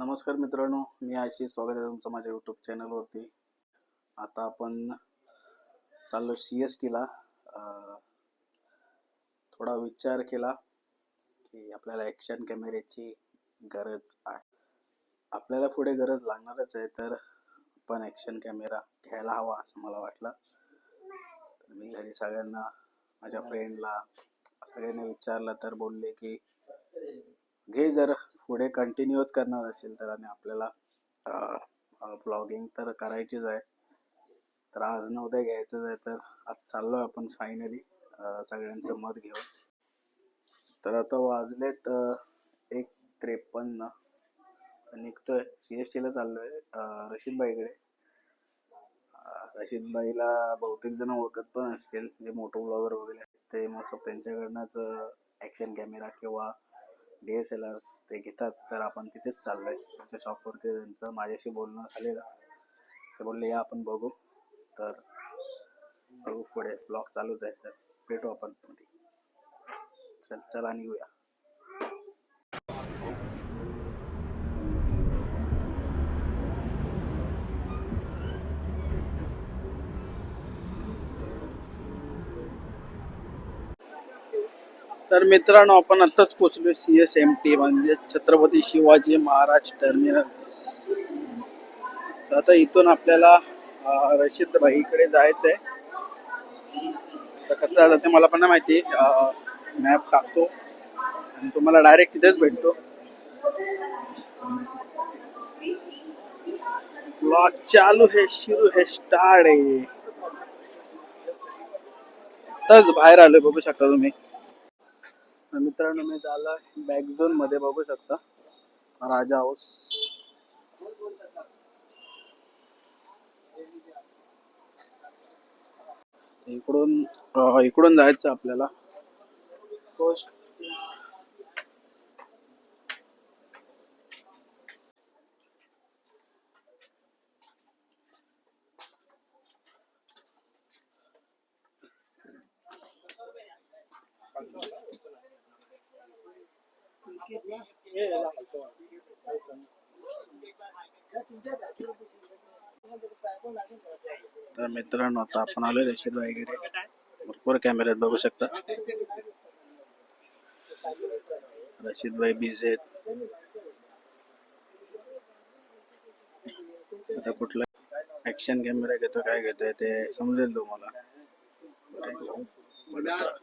नमस्कार मित्रांनो मी आशिष स्वागत आहे तुमचं माझ्या यूट्यूब चॅनलवरती आता आपण चाललो सी एस टीला थोडा विचार केला की आपल्याला ॲक्शन कॅमेऱ्याची गरज आहे. आपल्याला पुढे गरज लागणारच आहे तर पण ॲक्शन कॅमेरा घ्यायला हवा असं मला वाटलं. तर मी घरी सगळ्यांना माझ्या फ्रेंडला सगळ्यांनी विचारलं तर बोलले की घे जर. पुढे कंटिन्यूच करणार असेल तर आणि आपल्याला ब्लॉगिंग तर करायचीच आहे. तर आज न उद्या घ्यायचंच आहे तर आज चाललो आपण फायनली सगळ्यांचं मत घेऊन. तर आता वाजलेत एक त्रेपन्न. निघतोय. सी एस टीला चाललोय रशीदबाईकडे. रशीदबाईला बहुतेक जण ओळखत पण असतील. जे मोटो ब्लॉगर वगैरे आहेत ते मग त्यांच्याकडनंच ॲक्शन कॅमेरा किंवा डी एस एल आर्स ते घेतात तर आपण तिथेच चाललोय. त्यांच्या शॉपवरती त्यांचं माझ्याशी बोलणं झालेलं. ते बोलले या आपण बघू. तर बघू पुढे. ब्लॉग चालूच आहे तर भेटू आपण चल चला निघूया. तर मित्रांनो आपण आत्ताच पोचलो सी एस एम टी म्हणजे छत्रपती शिवाजी महाराज टर्मिनल्स तर आता इथून आपल्याला रशीद भाईकडे जायचं आहे तर कसं आहे ते मला पण नाही माहिती. मॅप टाकतो. आणि तुम्हाला डायरेक्ट तिथेच भेटतो. ब्लॉग चालू हे शिरू हे स्टार्ट आहे आत्ताच बाहेर आलोय बघू शकता तुम्ही. मित्रांनो मी झाला बॅक झोनमध्ये बघू शकता. राजा हाऊस इकडून इकडून जायचं आपल्याला. फर्स्ट तर मित्रांनो आता आपण आलोय रेशील वगैरे भरपूर कॅमेऱ्यात बघू शकता. रशीद भाई बिझी आहेत. आता कुठला ऍक्शन कॅमेरा घेतो काय घेतोय ते समजेल तुम्हाला बघत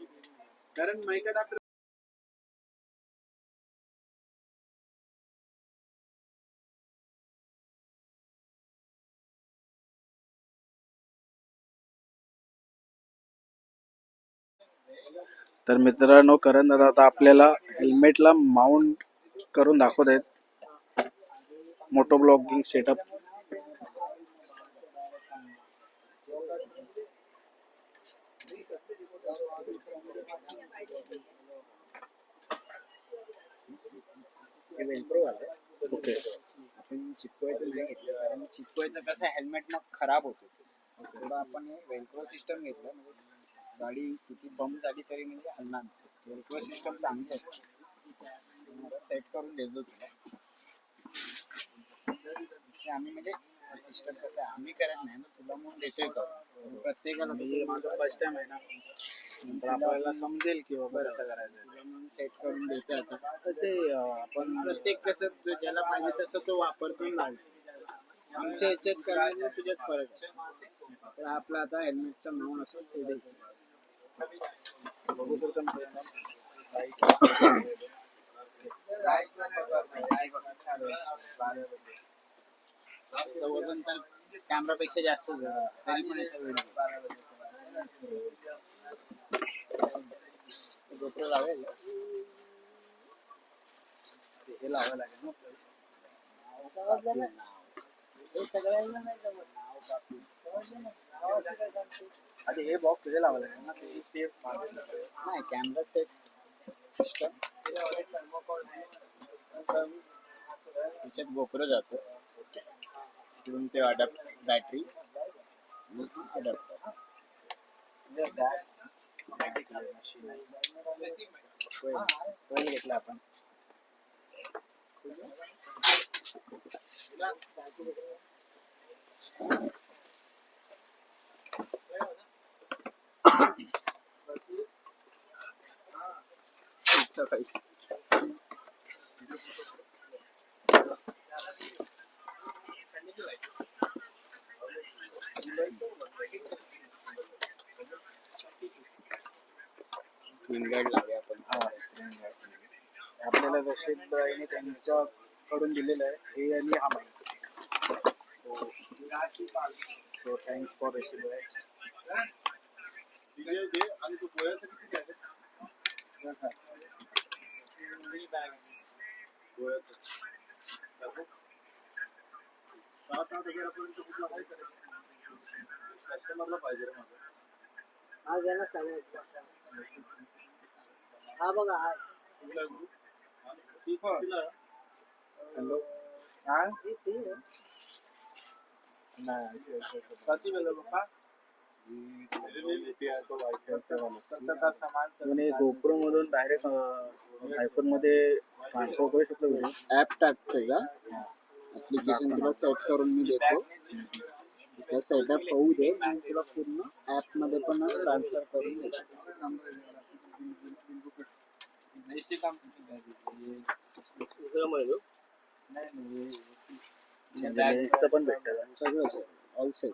तर मित्रांनो करण दादा आता आपल्याला हेल्मेटला माउंट करून दाखवत आहेत. Moto blogging setup okay. आपण चिपकवायचं नाही घेतलं कारण चिपकवायचं कसं हेल्मेट ना खराब होतो. थोडं आपण वेल्क्रो सिस्टम घेतलं म्हणजे गाडी किती बंप झाली तरी म्हणजे हलणार नाही. सिस्टम चांगली आहे. सेट करून देतो तुला. आम्ही म्हणजे सिस्टम कसं आहे आम्ही करत नाही ना तुला म्हणून देतोय प्रत्येकाला म्हणजे माझं फर्स्ट टाइम आहे ना. नंतर आपल्याला समजेल की बाबा कसं करायचं सेट करून देतोय आता. तर ते आपण प्रत्येक कसं जो ज्याला पाहिजे तसं तो वापरतो लावतो. आमच्या ह्याच्यात करायला तुझ्यात फरक आहे. तर आपला आता हेल्मेटचा म्हणून असं सेट बघू शकतो वजन तर कॅमेरापेक्षा जास्त तरी पण याचा व्हिडिओ गोप्रो लावेल हे लावायला लागेल ना आपल्याला. आधी हे बॉक्स तुझे लावायला लागेल ना ते ते नाही कॅमेरा सेट सिस्टम त्याच्यात गोप्रो जातो. इकडून ते अडॅप्ट बॅटरी अडॅप्टर मशीन आहे कोईल घेतला आपण. स्विंगर्ड लावूया आपण आपल्याला रशीद भाईने त्यांच्याकडून दिलेलं आहे हे आणि हा माहिती. सो थँक्स फॉर रशीद भाई हा घ्या ना सगळ्यात हा बघा हा हॅलो ही सी आहे. आणि गोप्रो मधून डायरेक्ट आयफोनमध्ये ट्रान्सफर करू शकतो ऍप टाकतो का? ऍप्लिकेशन तुला सेट करून मी देतो. तुला सेटअप होऊ दे. तुला पूर्ण ऍपमध्ये पण ट्रान्सफर करून देतो. पण भेटतं. सगळं ऑल सेट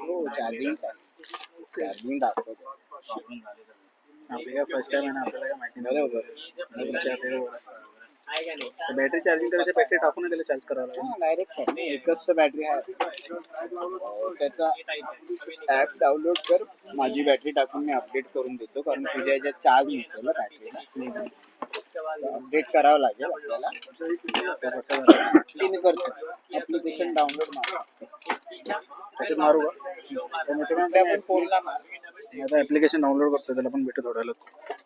हो चार्जिंग चार्जिंग दाखवतो. आपल्याला फर्स्ट टाइम आहे ना आपल्याला काय माहिती नाही. बॅटरी चार्जिंग करायची बॅटरी टाकून त्याला चार्ज करावं लागेल. डायरेक्ट एकच तर बॅटरी आहे. त्याचा ऍप डाउनलोड कर. माझी बॅटरी टाकून मी अपडेट करून देतो कारण तुझ्या याच्यात चार्ज नसेल ना बॅटरीला अपडेट करावं लागेल आपल्याला. मी करतो. ऍप्लिकेशन डाउनलोड मार. त्याच्यात मारू का? फोनला मार. मी आता ऍप्लिकेशन डाउनलोड करतो त्याला पण भेटू थोड्या वेळात.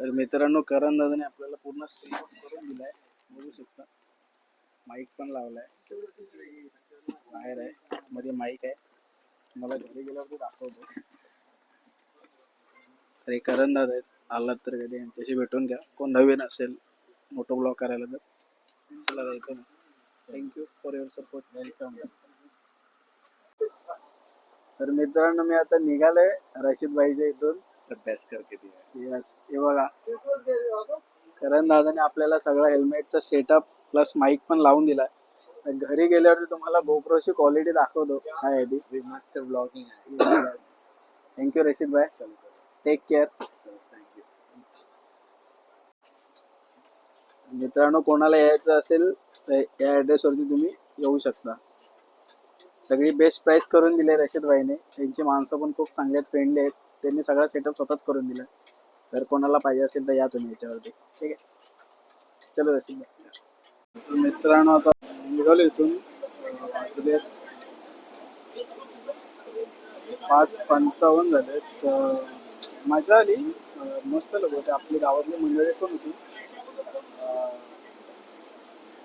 तर मित्रांनो करण दादाने आपल्याला पूर्ण स्ट्रीम करून दिलाय. बघू शकता. माईक पण लावलाय. बाहेर आहे. मध्ये माईक आहे. मला घरी गेल्यावर ते दाखवतो. अरे करण दादा आहेत. आलात तर कधी यांच्याशी भेटून घ्या. कोण नवीन असेल मोठं ब्लॉग करायला तर. चला welcome thank you for your support welcome तर मित्रांनो मी आता निघालोय रशीद भाईच्या इथून. अभ्यास करके दिया येस हे बघा. करण दादाने आपल्याला सगळं हेल्मेटचा सेटअप प्लस माईक पण लावून दिलाय. तर घरी गेल्यावरती तुम्हाला गोप्रोची क्वालिटी दाखवतो. काय आहे ती मस्त ब्लॉगिंग आहे. थँक्यू रशीद भाई टेक केअर मित्रांनो कोणाला यायचं असेल तर या ॲड्रेसवरती तुम्ही येऊ शकता. सगळी बेस्ट प्राइस करून दिले रशीद भाईने. त्यांची माणसं पण खूप चांगले आहेत फ्रेंडली आहेत. त्यांनी सगळा सेटअप स्वतःच करून दिला. तर कोणाला पाहिजे असेल तर या तुम्ही याच्यावरती. ठीक आहे? चलो रसिक मित्रांनो आता निघालो इथून. पाच पंचावन्न झाले. तर मजा आली. मस्त लोक होते. आपली गावातली मंडळी पण होती.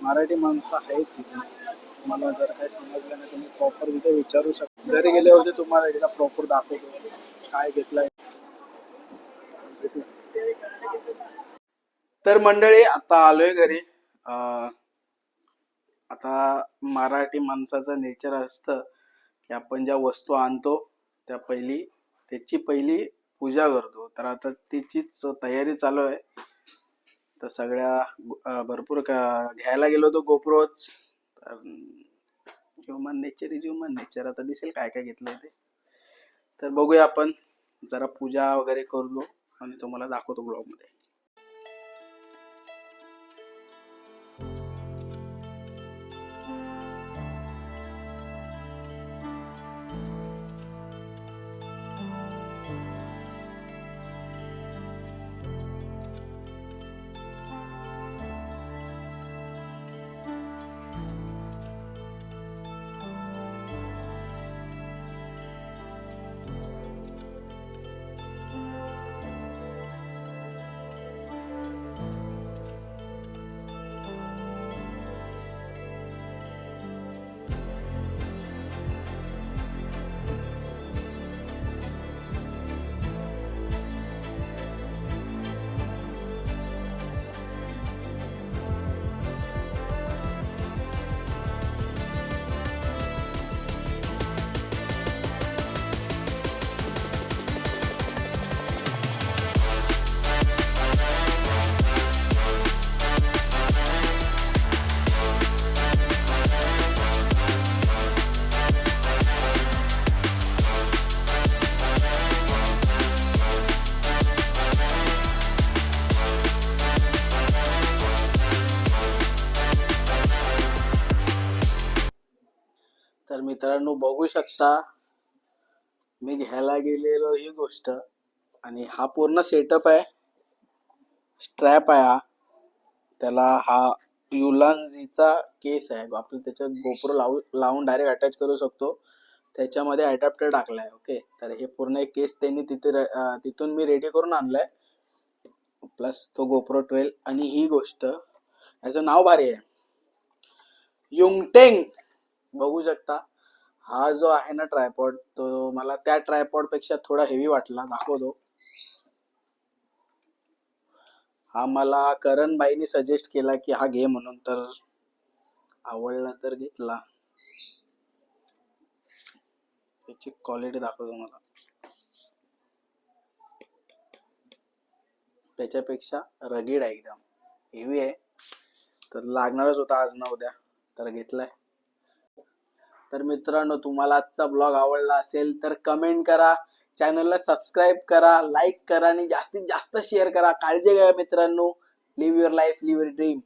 मराठी माणसं आहेत तिथे. तुम्हाला जर काही समजलं नाही तुम्ही प्रॉपर तिथे विचारू शकता. जरी गेल्यावरती तुम्हाला एकदा प्रॉपर दाखवतो. काय घेतलाय. तर मंडळी आता आलोय घरी. अं, आता मराठी माणसाचं नेचर असतं की आपण ज्या वस्तू आणतो त्या पहिली त्याची पहिली पूजा करतो. तर आता त्याचीच तयारी चालू आहे. तर सगळ्या भरपूर का- घ्यायला गेलो होतो गोप्रोच. तर human nature is human nature आता दिसेल काय काय घेतलंय ते. तर बघूया आपण जरा पूजा वगैरे करलो आणि तुम्हाला दाखवतो ब्लॉग बघू शकता. मी घ्यायला गेलेलो ही गोष्ट. आणि हा पूर्ण सेटअप आहे. स्ट्रॅप आहे हा. त्याला हा युलांजीचा केस आहे. आपण त्याच्यात गोप्रो लावू लावून डायरेक्ट अटॅच करू शकतो. त्याच्यामध्ये अडॅप्टर टाकलाय ओके तर हे पूर्ण एक केस त्यांनी तिथे तिथून मी रेडी करून आणलाय. प्लस तो गोप्रो ट्वेल्व आणि ही गोष्ट. याचं नाव भारी आहे. युंगटेंग बघू शकता. हा जो आहे ना ट्रायपॉड तो मला त्या ट्रायपॉडपेक्षा थोडा हेवी वाटला दाखवतो. हा मला करण बाईनी सजेस्ट केला की हा घे म्हणून तर आवडला तर घेतला. त्याची क्वालिटी दाखवतो मला. त्याच्यापेक्षा रगीड आहे एकदम. हेवी आहे. तर लागणारच होता आज ना उद्या तर घेतलाय. तर मित्रांनो तुम्हाला आजचा ब्लॉग आवडला असेल तर कमेंट करा. चॅनलला सबस्क्राईब करा लाईक करा आणि जास्तीत जास्त शेअर करा. काळजी घ्या मित्रांनो. Live your life live your dream